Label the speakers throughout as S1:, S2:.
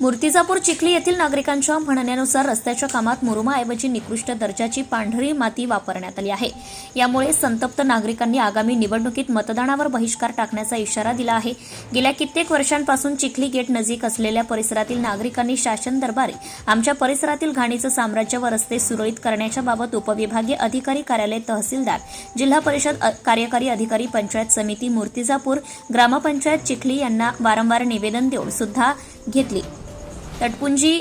S1: मूर्तिजापूर चिखली येथील नागरिकांच्या म्हणण्यानुसार रस्त्याच्या कामात मुरुमाऐवजी निकृष्ट दर्जाची पांढरी माती वापरण्यात आली आहे. यामुळे संतप्त नागरिकांनी आगामी निवडणुकीत मतदानावर बहिष्कार टाकण्याचा इशारा दिला आहे. गेल्या कित्येक वर्षांपासून चिखली गेट नजीक असलेल्या परिसरातील नागरिकांनी शासन दरबारी आमच्या परिसरातील घाणीचं साम्राज्य व रस्ते सुरळीत करण्याच्या बाबत उपविभागीय अधिकारी कार्यालय तहसीलदार जिल्हा परिषद कार्यकारी अधिकारी पंचायत समिती मूर्तिजापूर ग्रामपंचायत चिखली यांना वारंवार निवेदन देऊन सुद्धा घेतली. तटपुंजी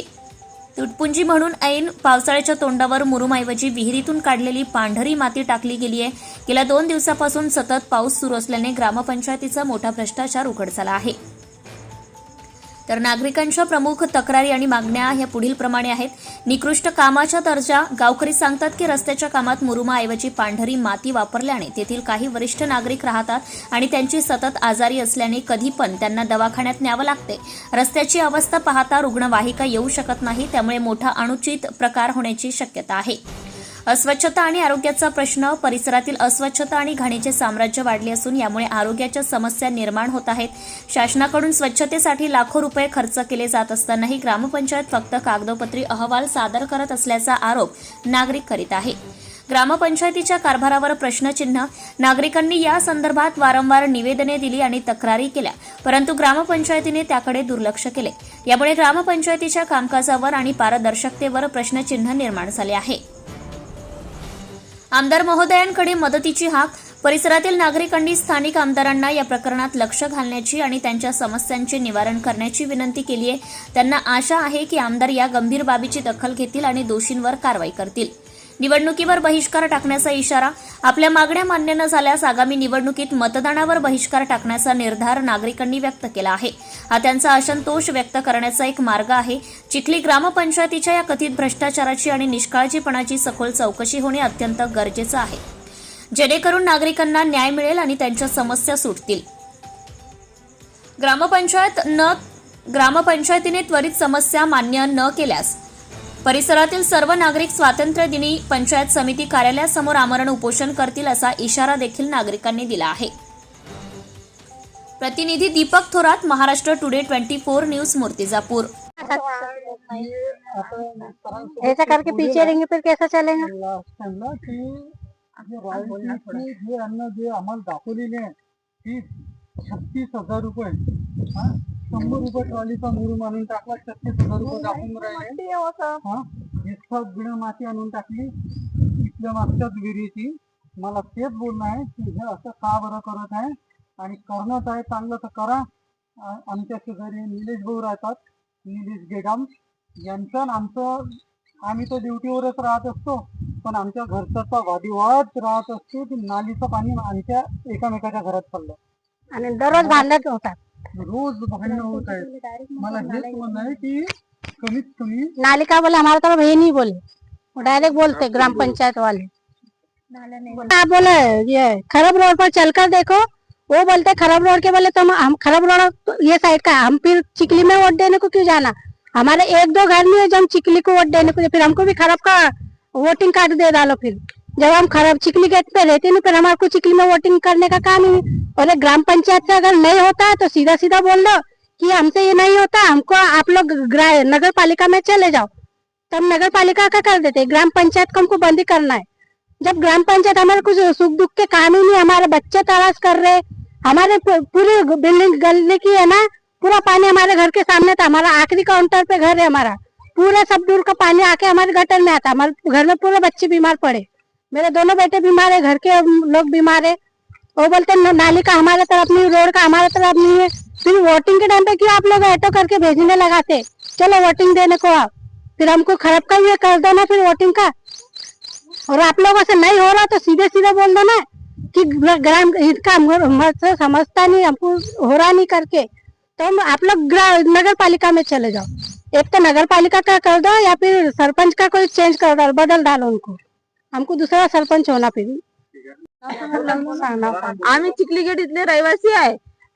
S1: तुटपुंजी म्हणून ऐन पावसाळ्याच्या तोंडावर मुरुमऐवजी विहिरीतून काढलेली पांढरी माती टाकली गेली आहे. गेल्या दोन दिवसापासून सतत पाऊस सुरू असल्याने ग्रामपंचायतीचा मोठा भ्रष्टाचार उघड झाला आहे. तर नागरिकांच्या प्रमुख तक्रारी आणि मागण्या ह्या पुढील प्रमाणे आहेत. निकृष्ट कामाच्या दर्जा गावकरी सांगतात की रस्त्याच्या कामात मुरुमाऐवजी पांढरी माती वापरल्याने तेथील काही वरिष्ठ नागरिक राहतात आणि त्यांची सतत आजारी असल्याने कधी पण त्यांना दवाखान्यात न्यावं लागते. रस्त्याची अवस्था पाहता रुग्णवाहिका येऊ शकत नाही त्यामुळे मोठा अनुचित प्रकार होण्याची शक्यता आहे. अस्वच्छता आणि आरोग्याचा प्रश्न. परिसरातील अस्वच्छता आणि घाणीचे साम्राज्य वाढले असून यामुळे आरोग्याच्या समस्या निर्माण होत आहेत. शासनाकडून स्वच्छतेसाठी लाखो रुपये खर्च केले जात असतानाही ग्रामपंचायत फक्त कागदोपत्री अहवाल सादर करत असल्याचा आरोप नागरिक करीत आहे. ग्रामपंचायतीच्या कारभारावर प्रश्नचिन्ह. नागरिकांनी या संदर्भात वारंवार निवेदने दिली आणि तक्रारी केल्या परंतु ग्रामपंचायतीने त्याकडे दुर्लक्ष केले. यामुळे ग्रामपंचायतीच्या कामकाजावर आणि पारदर्शकतेवर प्रश्नचिन्ह निर्माण झाले आहे. आमदार महोदयांकडे मदतीची हाक परिसरातील नागरिकांनी स्थानिक आमदारांना या प्रकरणात लक्ष घालण्याची आणि त्यांच्या समस्यांचे निवारण करण्याची विनंती केली आहे त्यांना आशा आहे की आमदार या गंभीर बाबीची दखल घेतील आणि दोषींवर कारवाई करतील. निवडणुकीवर बहिष्कार टाकण्याचा इशारा आपल्या मागण्या मान्य न झाल्यास आगामी निवडणुकीत मतदानावर बहिष्कार टाकण्याचा निर्धार नागरिकांनी व्यक्त केला आहे. हा त्यांचा असंतोष व्यक्त करण्याचा एक मार्ग आहे. चिखली ग्रामपंचायतीच्या या कथित भ्रष्टाचाराची आणि निष्काळजीपणाची सखोल चौकशी होणे अत्यंत गरजेचं आहे. जेणेकरून नागरिकांना न्याय मिळेल आणि त्यांच्या समस्या सुटतील. ग्रामपंचायत न ग्रामपंचायतीने त्वरित समस्या मान्य न केल्यास परिसरातील सर्व नागरिक स्वातंत्र्य दिनी पंचायत समिती कार्यालयासमोर आमरण उपोषण करतील असा इशारा देखील नागरिकांनी दिला आहे. प्रतिनिधी Deepak Thorat Maharashtra today twenty four news Murtijapur.
S2: ऐसा करके पीछे रहेंगे फिर कैसा चलेगा
S3: जे अन्न जे आम्हाला दाखवलेले आहे ती छत्तीस हजार रुपये. शंभर रुपये ट्रॉलीचा मुरुम आणून टाकला छत्तीस हजार रुपये दाखवून राहिले. हा सगळं माती आणून टाकली. इथल्या मागच्याच विहिरीची. मला तेच बोलणं आहे की हे असं का बरं करत आहे? आणि करणंच आहे चांगलं तर करा. आमच्या शेजारी निलेश भाऊ राहतात. निलेश गेगाम यांचं आमचं आम्ही तर ड्युटीवरच राहत असतो. पण आमच्या घरचा वादिवाद राहत असतो की नालीचं पाणी आमच्या एकामेकाच्या घरात चाललं
S2: आणि दररोज भांडत होतात.
S3: रोज भांडणं होत आहेत मला हेच म्हणणं आहे की कमीत कमी
S2: नाली का बोले हमारे तरफ़ ये नहीं बोले वो डायरेक्ट बोलते ग्राम पंचायत वाले हाँ बोले ये खराब रोड पर चलकर देखो. वो बोलते खराब रोड के बोले तुम हम खराब रोड तो ये साइड का हम फिर चिकली में वोट देने को क्यों जाना? हमारे एक दो घर में जो हम चिकली को वोट देने को फिर हमको भी खराब का वोटिंग कार्ड दे डालो फिर। जब हम खराब चिकली गेट पे रहते नहीं फिर हमारे को चिकली में वोटिंग करने का काम ही और ग्राम पंचायत से अगर नहीं होता तो सीधा सीधा बोल दो कि हमसे ये नहीं होता, हमको आप लोग नगर पालिका में चले जाओ। तब नगर पालिका का कर देते ग्राम पंचायत को हमको बंदी करना है। जब ग्राम पंचायत हमारे कुछ सुख दुख के नहीं, हमारे बच्चे तलाश कर रहे हमारे पूरी बिल्डिंग गली की है ना, पूरा पानी हमारे घर के सामने था। हमारा आखिरी काउंटर पे घर है हमारा। पूरा सब दूर का पानी आके हमारे गटर में आता। हमारे घर में पूरे बच्चे बीमार पड़े। मेरे दोनों बेटे बीमार है, घर के लोग बीमार है। वो बोलते नाली का हमारे तरफ़ नहीं, रोड का हमारे तरफ़ नहीं है। फिर वोटिंग के टाइम पे क्यों आप लोग ऑटो करके भेजने लगाते? चलो वोटिंग देने को आप फिर हमको खराब का ये कर दो ना फिर वोटिंग का। और आप लोगों से नहीं हो रहा तो सीधे सीधे बोल दो ना कि ग्राम हम- समझता नहीं, हमको हो रहा नहीं करके। तो हम आप लोग ग्रा- नगर पालिका में चले जाओ। एक तो नगर पालिका का कर दो या फिर सरपंच का कोई चेंज कर दो बदल डालो उनको। हमको दूसरा सरपंच होना फिर
S4: आम्ही चिखली गेट इथले रहिवासी आहे.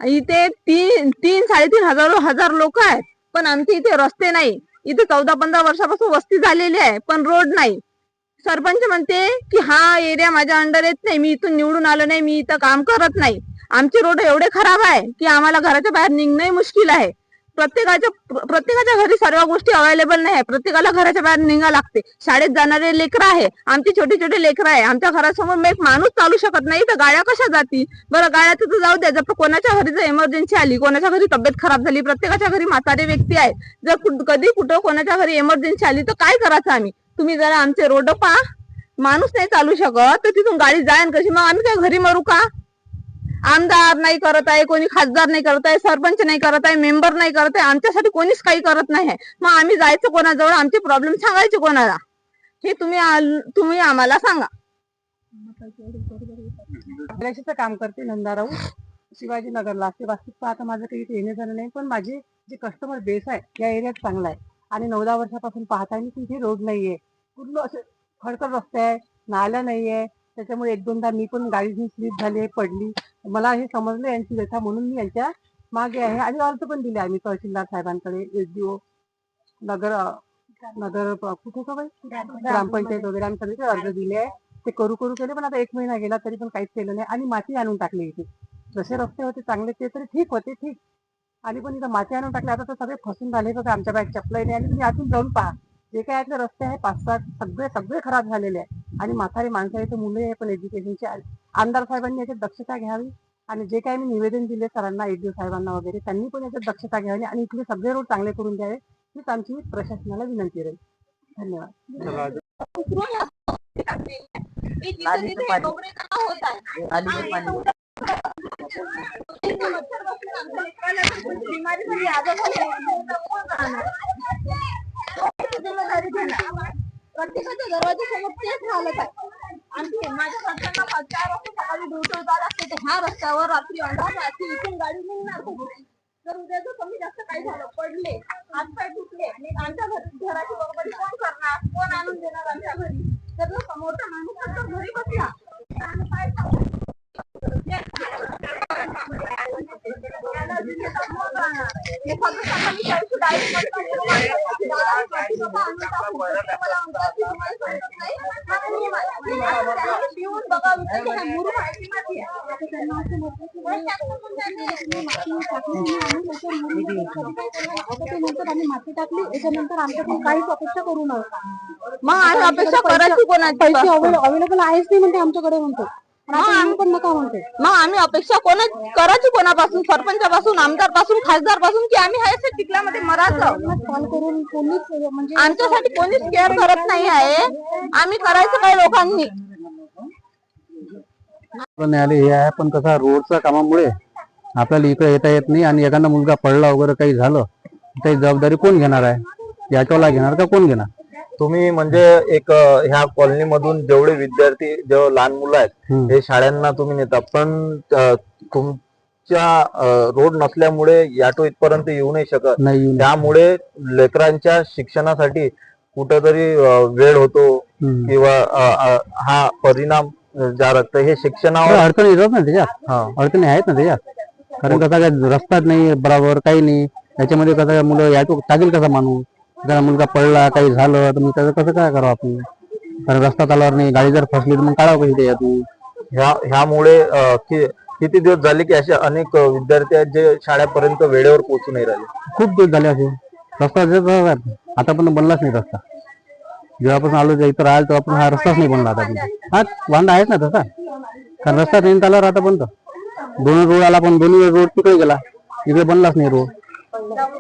S4: इथे तीन तीन साडेतीन हजार हजार लोक आहेत. पण आमच्या इथे रस्ते नाही. इथे चौदा पंधरा वर्षापासून वस्ती झालेली आहे पण रोड नाही. सरपंच म्हणते की हा एरिया माझ्या अंडर येत नाही. मी इथून निवडून आलो नाही. मी इथं काम करत नाही. आमचे रोड एवढे खराब आहे की आम्हाला घराच्या बाहेर निघणंही मुश्किल आहे. प्रत्येकाच्या प्रत्येकाच्या घरी सर्व गोष्टी अवेलेबल नाही आहे. प्रत्येकाला घराच्या बाहेर निघा लागते. शाळेत जाणारे लेकरं आहे. आमची छोटे छोटे लेकरं आहे. आमच्या घरासमोर मग एक माणूस चालू शकत नाही. तर गाड्या कशा जाती बरं गाड्या तर जाऊ द्या. जर कोणाच्या घरी जर इमर्जन्सी आली कोणाच्या घरी तब्येत खराब झाली प्रत्येकाच्या घरी म्हातारे व्यक्ती आहे जर कधी कुठं कोणाच्या घरी इमर्जन्सी आली तर काय करायचं आम्ही? तुम्ही जरा आमचे रोड पहा. माणूस नाही चालू शकत. तर तिथून गाडी जाईन कशी मग आम्ही काय घरी मरू का? आमदार नाही करत आहे कोणी खासदार नाही करत आहे सरपंच नाही करत आहे मेंबर नाही करत आहे आमच्यासाठी कोणीच काही करत नाही आहे. मग आम्ही जायचं कोणाजवळ? आमचे प्रॉब्लेम सांगायचे कोणाला? हे तुम्ही तुम्ही आम्हाला सांगा.
S5: काम करते नंदाराऊ शिवाजीनगरला ते वास्तविक पाहता माझं काही येणं येणे झालं नाही पण माझे जे कस्टमर बेस आहे या एरियात चांगला आहे. आणि नऊ दहा वर्षापासून पाहता मी रोड नाहीये. पूर्ण असे खडकड रस्ते आहे नाल्या नाहीये. त्याच्यामुळे एक दोनदा मी पण गाडी स्लिप झाली पडली. मला हे समजलं यांची व्यथा म्हणून मी यांच्या मागे आहे. आणि अर्ज पण दिले आम्ही तहसीलदार साहेबांकडे एसडीओ नगर ओ नगर नगर कुठे ग्रामपंचायत वगैरे आम्ही सगळीकडे अर्ज दिले आहे. ते करू करू केले पण आता एक महिना गेला तरी पण काहीच केलं नाही. आणि माती आणून टाकली इथे. जसे रस्ते होते चांगले ते तरी ठीक होते ठीक. आणि पण इथं माती आणून टाकले आता तर सगळे फसून झाले बघा आमच्या बाहेर चपलाही नाही आणि तुम्ही आतून जाऊन पहा. जे काय यातले रस्ते आहे पाच सात सगळे सगळे खराब झालेले आहे आणि म्हातारी माणसं आहे तर मुले आहे पण एज्युकेशनचे आमदार साहेबांनी याच्यात दक्षता घ्यावी आणि जे काही मी निवेदन दिले सरांना एडीओ साहेबांना वगैरे त्यांनी पण याच्यात दक्षता घ्यावी आणि इथले सगळे रोड चांगले करून द्यावे हीच आमची प्रशासनाला विनंती राहील धन्यवाद.
S4: प्रत्येकाच्या दरवाजासमोर तेच हालत आहे आणखी माझ्या सासऱ्यांना पाच चार वाजता सकाळी ड्युटी जावं लागते तर ह्या रस्त्यावर रात्री अंधार रात्री इथून गाडी निघणार कुठे? जर उद्या जर कमी जास्त काही झालं पडले हात पाय तुटले आमच्या घरी घराची बरोबरी कोण करणार कोण आणून देणार आमच्या घरी जर समोरचा माणूस घरी बसला पाय आम्ही काय सांगू? त्याला जिल्ह्याचा मोल राहणार. एखादं सकाळी जायचं direct बसलं, दारात पाठी बाबा आणून टाकू. मला म्हणतात की तुम्हाला समजत नाही. हा नियम आहे. आणि त्यांनी पिऊन बघावं की हा मुरुम आहे की माती आहे. आता त्यांना असं म्हटलं की नाही, टाकून त्यांनी माती टाकली नाही आणि त्याच्यावर मुरुम टाकलं. आता ते म्हणतात आम्ही माती टाकली याच्यानंतर आमच्याकडून काहीच अपेक्षा करू नका मग आम्ही अपेक्षा करायची कोणाची पैसे अवेलेबल आहेच नाही म्हणते आमच्याकडे म्हणतो आम्ही पण नका म्हणते मग आम्ही अपेक्षा कोणा करायची कोणापासून? सरपंचापासून आमदारपासून खासदारपासून की आम्ही आहे तिकल्यामध्ये मरायचं
S5: कॉल करून कोणीच म्हणजे
S4: आमच्यासाठी कोणीच केअर करत नाही आहे. आम्ही करायचं काय लोकांनी?
S6: न्यायालय हे आहे पण कसा रोडच्या कामामुळे आपल्याला इकडे येता येत नाही आणि एखादा मुलगा पडला वगैरे काही झालं त्याची जबाबदारी कोण घेणार आहे? याच्यावाला घेणार का कोण घेणार?
S7: तुम्ही म्हणजे एक ह्या कॉलनी मधून जेवढे विद्यार्थी जेव्हा लहान मुलं आहेत. हे शाळांना तुम्ही नेता पण तुमच्या रोड नसल्यामुळे याटो इथपर्यंत येऊ नाही शकत. त्यामुळे लेकरांच्या शिक्षणासाठी कुठेतरी वेळ होतो. किंवा हा परिणाम ज्या रक्त हे शिक्षणावर
S6: अडचणी येतात ना त्याच्यात
S7: हा.
S6: अडचणी आहेत ना त्याच्यात कारण कसा काय रस्ताच नाही बरोबर काही नाही. त्याच्यामध्ये कसं काय मुलं याटो टाकेल कसा माणूस? एखादा मुलगा पडला काही झालं तर मग त्याचं कसं काय करावं आपण? कारण रस्ता चालवर नाही गाडी जर फसली तर मग काढावं कशी त्याच्यातून
S7: ह्या ह्यामुळे अ, कि- किती दिवस झाले की असे अनेक अ, विद्यार्थी आहेत जे शाळेपर्यंत वेळेवर पोहोचू नाही राहिले?
S6: खूप दिवस झाले असे. रस्ता तसाच आहे. आतापर्यंत बनलाच नाही रस्ता. जेव्हापासून आलो जे इथं राहिलो तेव्हापासून हा रस्ताच नाही बनला आता हा वांदा आहेच ना तसा. कारण रस्ता नाही चालला आतापर्यंत दोन रोड आला पण दोन्ही रोड तिकडे गेला. इकडे बनलाच नाही रोड.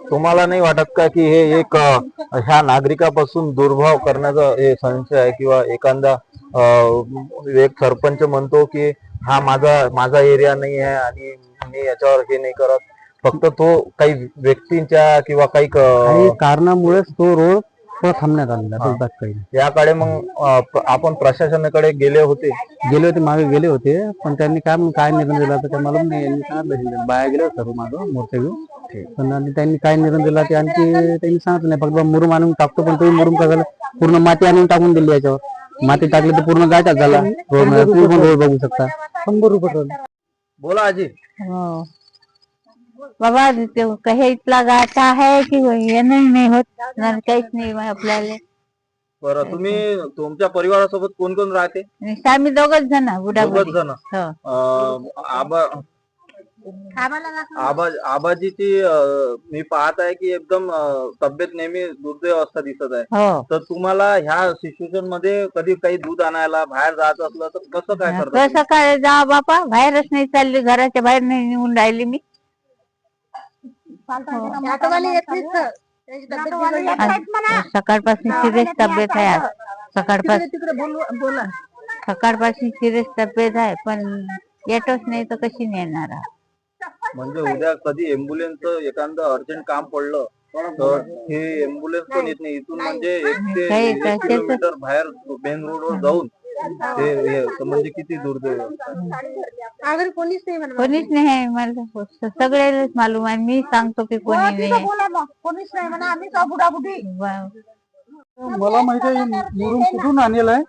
S7: तुम्हाला नाही वाटत का की हे एक ह्या नागरिकापासून दुर्भाव करण्याचा हे संशय आहे किंवा एखादा एक सरपंच म्हणतो की हा माझा माझा एरिया नाही आहे आणि मी याच्यावर हे नाही करत फक्त तो काही व्यक्तींच्या किंवा काही
S6: कारणामुळेच तो रोड थांबण्यात आलेला.
S7: याकडे मग आपण प्रशासनाकडे गेले होते
S6: गेले होते मागे गेले होते पण त्यांनी काय काय निर्णय दिला तर मला. बाया गेले सर्व माझं मोर्चा घेऊन पण आणि त्यांनी काय निर्णय दिला ते आणखी त्यांनी सांगितलं नाही. फक्त मुरुम आणून टाकतो पण तुम्ही मुरुम काय झालं? पूर्ण माती आणून टाकून दिली याच्यावर. माती टाकली तर पूर्ण गायचाच झाला. पण रोड बघू शकता. शंभर रुपये
S7: बोला आजी.
S8: बाबा ते काही इथला गाठा आहे की हे नाही नाही होत. नाही काहीच नाही मग आपल्याला.
S7: बरं तुम्ही तुमच्या परिवारासोबत कोण कोण राहते?
S8: आम्ही दोघच जण बुडा
S7: दोघच जण.
S8: हो.
S7: अं, आबा आबा आबाजीची अं, मी पाहत आहे की एकदम तब्येत नेहमी दुर्दैव अवस्था दिसत आहे.
S8: हो.
S7: तर तुम्हाला ह्या सिच्युएशनमध्ये कधी काही दूध आणायला बाहेर जायचं असलं तर कसं काय करता
S8: कसं काय जा बापा बाहेरच नाही चालली घराच्या बाहेर नाही निघून राहिली मी. आज सकाळपासून सिरियस तब्येत आहे आज. सकाळपासून सकाळपासून सिरियस तब्येत आहे पण येतच नाही तर कशी नेणार आहे?
S7: म्हणजे उद्या कधी एम्ब्युलन्स एखादं अर्जंट काम पडलं तर हे एम्ब्युलन्स पण येत नाही. इथून म्हणजे एक ते
S8: काही
S7: एक
S8: त्याचं-
S7: किलोमीटर बाहेर मेन रोडवर जाऊन हे हे तर म्हणजे किती दुर्दैव आहे.
S9: कोणीच नाही म्हणा
S8: कोणीच नाही आहे मला सगळेच मालूम आहे. मी सांगतो की कोणी नाही. आहे.
S9: कोणीच नाही म्हणा. आम्ही बुडाबुडी.
S8: वा-
S3: मला माहिती आहे मुरुम कुठून आणलेला आहे?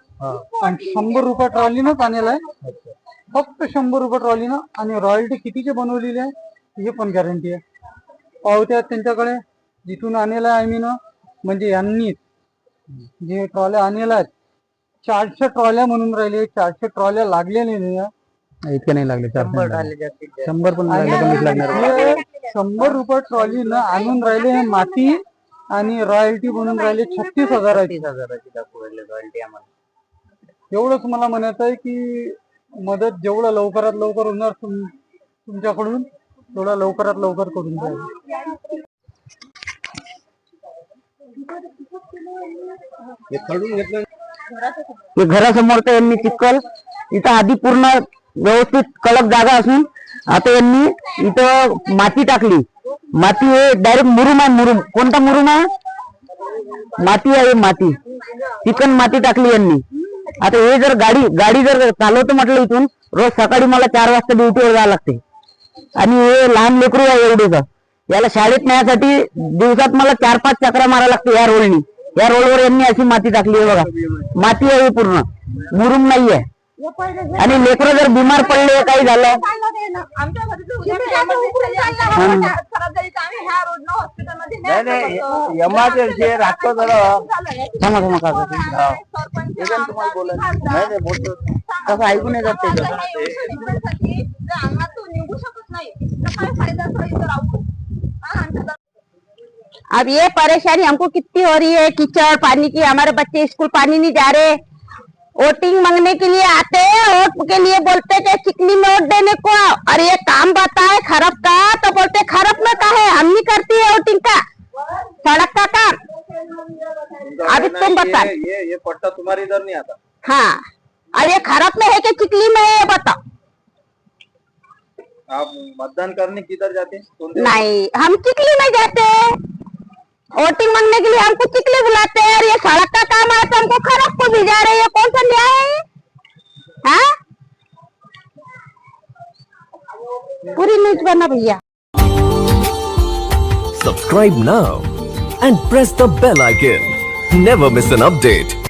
S3: आणि शंभर रुपये ट्रॉलीनच आणलेला आहे. फक्त शंभर रुपये ट्रॉलीनं आणि रॉयल्टी कितीची बनवलेली आहे हे पण गॅरंटी आहे. पावत्या त्यांच्याकडे जिथून आणलेला आहे आम्ही ना म्हणजे यांनी जे ट्रॉल्या आणलेल्या आहेत चारशे ट्रॉल्या म्हणून राहिले चारशे ट्रॉल्या लागलेल्या नाही.
S10: इतके नाही लागले शंभर पण लागणार.
S3: शंभर रुपये ट्रॉलीनं आणून राहिले माती आणि रॉयल्टी बनून राहिले छत्तीस हजाराची. एवढंच मला म्हणायचं आहे की मदत जेवढं लवकरात लवकर होणार तुम- तुमच्याकडून तेवढा लवकरात लवकर करून द्या.
S10: हे घरासमोरचं यांनी चिखल इथं आधी पूर्ण व्यवस्थित कडक जागा असून आता यांनी इथं माती टाकली. माती हे डायरेक्ट मुरुम आहे मुरुम. कोणता मुरुम आहे? माती आहे माती. चिकन माती टाकली यांनी. आता हे जर गाडी गाडी जर चालवतो म्हटलं इथून रोज सकाळी मला चार वाजता ड्युटीवर जावं लागते. आणि हे लहान लेकरू आहे एवढेच. याला शाळेत न्यायसाठी दिवसात मला चार पाच चक्रा मारा लागते या रोडनी या रोडवर यांनी अशी माती टाकली आहे बघा. माती आहे पूर्ण. मुरुम नाहीये. आणि लेकरं जर बिमार पडले काही झालं
S4: आमच्या घरी जर उद्या काही emergency आली, आम्हाला हात खराब झाली तर आम्ही ह्या रोडनं हॉस्पिटलमध्ये न्यायचं कसं?
S7: एमर्जन्सी राहतो जरा
S10: थांबा थांबा काका
S4: सरपंच, आमदार, खासदार,
S10: कसं ऐकून येतात ते
S4: आम्हाला ह्या एवढ्या ट्रीटमेंटसाठी जर अंगणातून निघू शकत नाही तर काय फायदा असं इथं राहून हा, आमच्या
S9: अब ये परेशानी हमको कितनी हो रही है कीचड़ पानी की हमारे बच्चे स्कूल पानी नहीं जा रहे वोटिंग मांगने के लिए आते हैं वोट के लिए बोलते कि चिकनी में वोट देने को। और ये काम बताए खरब का तो बोलते खरब में का है हम नहीं करती है वोटिंग का। सड़क का काम। अभी तुम बता
S7: ये ये पट्टा तुम्हारे इधर नहीं आता।
S9: हाँ। और ये खरब में है कि चिकली में है ये बताओ।
S7: आप मतदान करने किधर जाते हैं?
S9: नहीं हम चिकली में जाते हैं। वोटिंग मांगने के लिए हमको चिकली बुलाते हैं और ये सड़क का काम है तो हमको खरब को भिजा रहे हैं कौन सा न्याय है हाँ? पूरी न्यूज बना भैया
S11: Subscribe now and press the bell icon. Never miss an update.